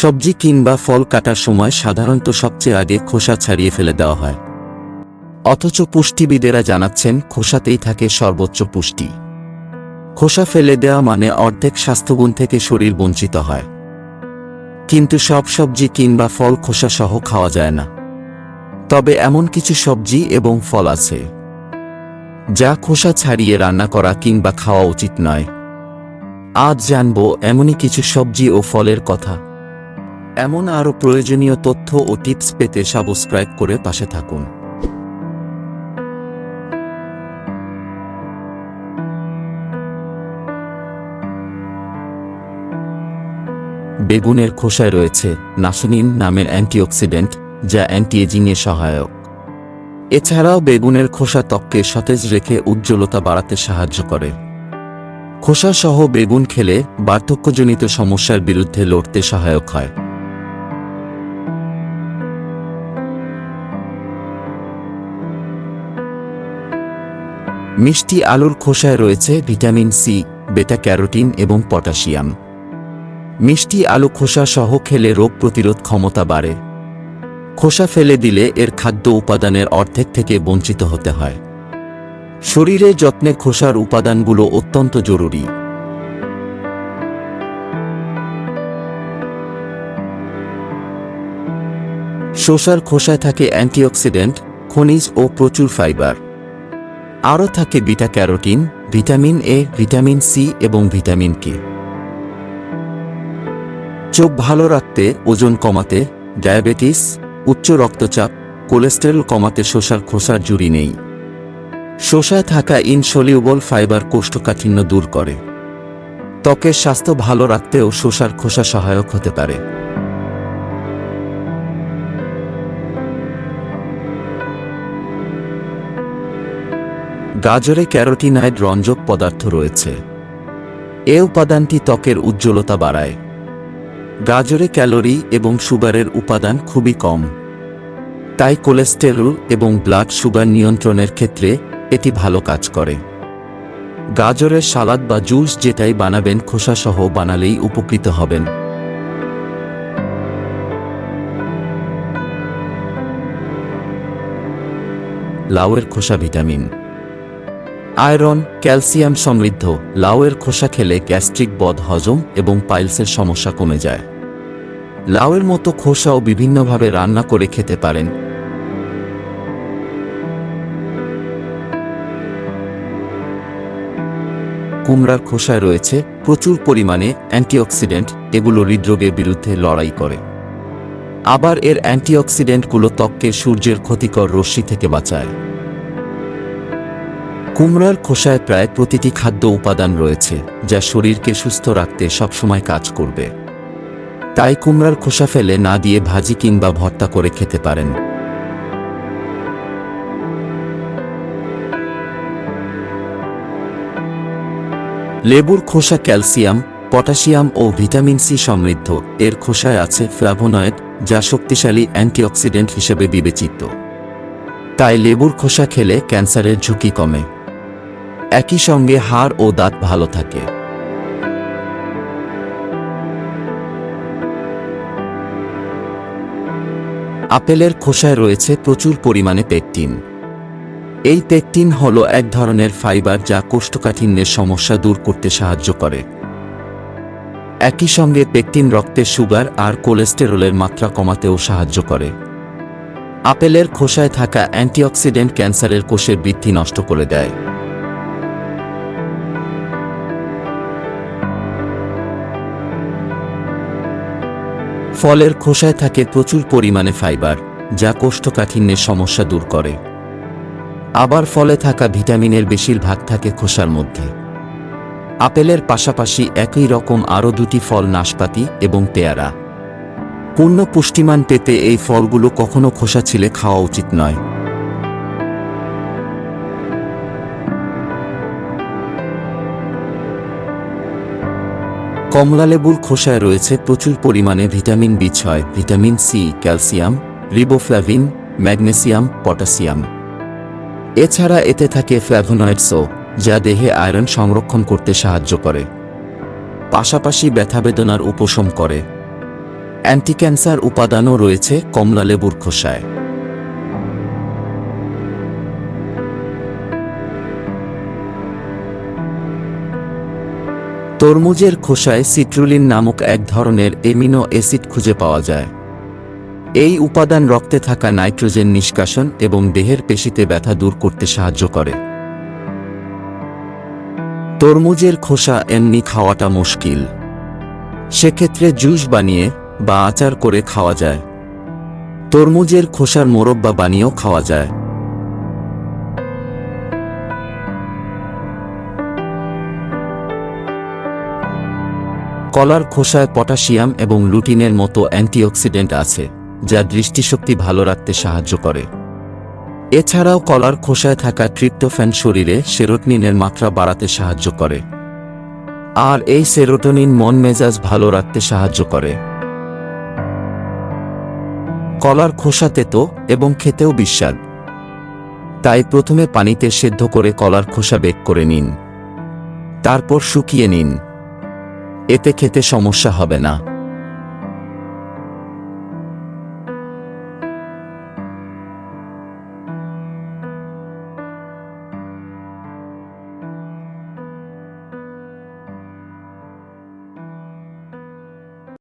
সবজি কিংবা ফল কাটার সময় সাধারণত সবচেয়ে আগে খোসা ছাড়িয়ে ফেলে দেওয়া হয়। অথচ পুষ্টিবিদেরা জানাচ্ছেন, খোসাতেই থাকে সর্বোচ্চ পুষ্টি। খোসা ফেলে দেওয়া মানে অর্ধেক স্বাস্থ্যগুণ থেকে শরীর বঞ্চিত হয়। কিন্তু সব সবজি কিংবা ফল খোসা সহ খাওয়া যায় না। তবে এমন কিছু সবজি এবং ফল আছে, যা খোসা ছাড়িয়ে রান্না করা কিংবা খাওয়া উচিত নয়। আজ জানব এমনই কিছু সবজি ও ফলের কথা। এমন আরও প্রয়োজনীয় তথ্য ও টিপস পেতে সাবস্ক্রাইব করে পাশে থাকুন। বেগুনের খোসায় রয়েছে নাসনিন নামের অ্যান্টিঅক্সিডেন্ট, যা অ্যান্টি এজিংয়ে সহায়ক। এছাড়াও বেগুনের খোসা ত্বককে সতেজ রেখে উজ্জ্বলতা বাড়াতে সাহায্য করে। খোসা সহ বেগুন খেলে বার্ধক্যজনিত সমস্যার বিরুদ্ধে লড়তে সহায়ক হয়। মিষ্টি আলুর খোসায় রয়েছে ভিটামিন সি, বেটা ক্যারোটিন এবং পটাশিয়াম। মিষ্টি আলু খোসা সহ খেলে রোগ প্রতিরোধ ক্ষমতা বাড়ে। খোসা ফেলে দিলে এর খাদ্য উপাদানের অর্ধেক থেকে বঞ্চিত হতে হয়। শরীরে যত্নে খোসার উপাদানগুলো অত্যন্ত জরুরি। শোষার খোসায় থাকে অ্যান্টিঅক্সিডেন্ট, খনিজ ও প্রচুর ফাইবার। আরও থাকে beta carotene, vitamin A, vitamin C এবং ভিটামিন কে। চোখ ভালো রাখতে, ওজন কমাতে, ডায়াবেটিস, উচ্চ রক্তচাপ, কোলেস্টেরল কমাতে শসার খোসার জুড়ি নেই। শসায় থাকা ইনসলিউবল ফাইবার কোষ্ঠকাঠিন্য দূর করে। ত্বকের স্বাস্থ্য ভালো রাখতেও শসার খোসা সহায়ক হতে পারে। গাজরে ক্যারোটিনাইড রঞ্জক পদার্থ রয়েছে। এ উপাদানটি ত্বকের উজ্জ্বলতা বাড়ায়। গাজরে ক্যালোরি এবং সুগারের উপাদান খুবই কম। তাই কোলেস্টেরল এবং ব্লাড সুগার নিয়ন্ত্রণের ক্ষেত্রে এটি ভালো কাজ করে। গাজরের সালাদ বা জুস যেটাই বানাবেন খোসাসহ বানালেই উপকৃত হবেন। লাউয়ের খোসা ভিটামিন। আয়রন, ক্যালসিয়াম সমৃদ্ধ, লাউয়ের খোসা খেলে গ্যাস্ট্রিক বদ হজম এবং পাইলসের সমস্যা কমে যায়। লাউয়ের মতো খোসাও বিভিন্নভাবে রান্না করে খেতে পারেন। কুমড়ার খোসায় রয়েছে প্রচুর পরিমাণে অ্যান্টিঅক্সিডেন্ট, এগুলো হৃদরোগের বিরুদ্ধে লড়াই করে। আবার এর অ্যান্টিঅক্সিডেন্টগুলো ত্বককে সূর্যের ক্ষতিকর রশ্মি থেকে বাঁচায়। কুমড়ার খোসায় প্রায় প্রতিটি খাদ্য উপাদান রয়েছে, যা শরীরকে সুস্থ রাখতে সবসময় কাজ করবে। তাই কুমড়ার খোসা ফেলে না দিয়ে ভাজি কিংবা ভর্তা করে খেতে পারেন। লেবুর খোসা ক্যালসিয়াম, পটাশিয়াম ও ভিটামিন সি সমৃদ্ধ। এর খোসায় আছে ফ্ল্যাভোনয়েড যা শক্তিশালী অ্যান্টিঅক্সিডেন্ট হিসেবে বিবেচিত। তাই লেবুর খোসা খেলে ক্যান্সারের ঝুঁকি কমে। একই সঙ্গে হাড় ও দাঁত ভালো থাকে। আপেলের খোসায় রয়েছে প্রচুর পরিমাণে পেকটিন। এই পেকটিন হল এক ধরনের ফাইবার যা কোষ্ঠকাঠিন্যের সমস্যা দূর করতে সাহায্য করে। একই সঙ্গে পেকটিন রক্তে সুগার আর কোলেস্টেরলের মাত্রা কমাতেও সাহায্য করে। আপেলের খোসায় থাকা অ্যান্টিঅক্সিডেন্ট ক্যান্সারের কোষের বৃদ্ধি নষ্ট করে দেয়। ফলের খোসায় থাকে প্রচুর পরিমাণে ফাইবার, যা কোষ্ঠকাঠিন্যের সমস্যা দূর করে। আবার ফলে থাকা ভিটামিনের বেশিরভাগ থাকে খোসার মধ্যে। আপেলের পাশাপাশি একই রকম আরও দুটি ফল নাশপাতি এবং পেয়ারা। পূর্ণ পুষ্টিমান পেতে এই ফলগুলো কখনো খোসা ছিলে খাওয়া উচিত নয়। কমলালেবুর খোসায় রয়েছে প্রচুর পরিমাণে ভিটামিন বি ছয়, vitamin C, calcium, riboflavin, magnesium potassium এছাড়া এতে থাকে ফ্ল্যাভোনয়েডসও যা দেহে আয়রন সংরক্ষণ করতে সাহায্য করে। পাশাপাশি ব্যথাবেদনার উপশম করে। অ্যান্টিক্যান্সার উপাদানও রয়েছে কমলালেবুর খোসায়। তরমুজের খোসায় সিট্রুলিন নামক এক ধরনের এমিনো অ্যাসিড খুঁজে পাওয়া যায়। এই উপাদান রক্তে থাকা নাইট্রোজেন নিষ্কাশন এবং দেহের পেশিতে ব্যথা দূর করতে সাহায্য করে। তরমুজের খোসা এমনি খাওয়াটা মুশকিল। সেক্ষেত্রে জুস বানিয়ে বা আচার করে খাওয়া যায়। তরমুজের খোসার মোরব্বা বানিয়েও খাওয়া যায়। কলার খোসায় পটাশিয়াম এবং লুটিনের মতো অ্যান্টিঅক্সিডেন্ট আছে, যা দৃষ্টিশক্তি ভালো রাখতে সাহায্য করে। এছাড়াও কলার খোসায় থাকা ট্রিপ্টোফ্যান শরীরে সেরোটনিনের মাত্রা বাড়াতে সাহায্য করে। আর এই সেরোটোনিন মন মেজাজ ভালো রাখতে সাহায্য করে। কলার খোসা তেতো এবং খেতেও বিস্বাদ। তাই প্রথমে পানিতে সেদ্ধ করে কলার খোসা বেক করে নিন। তারপর শুকিয়ে নিন। এতে খেতে সমস্যা হবে না।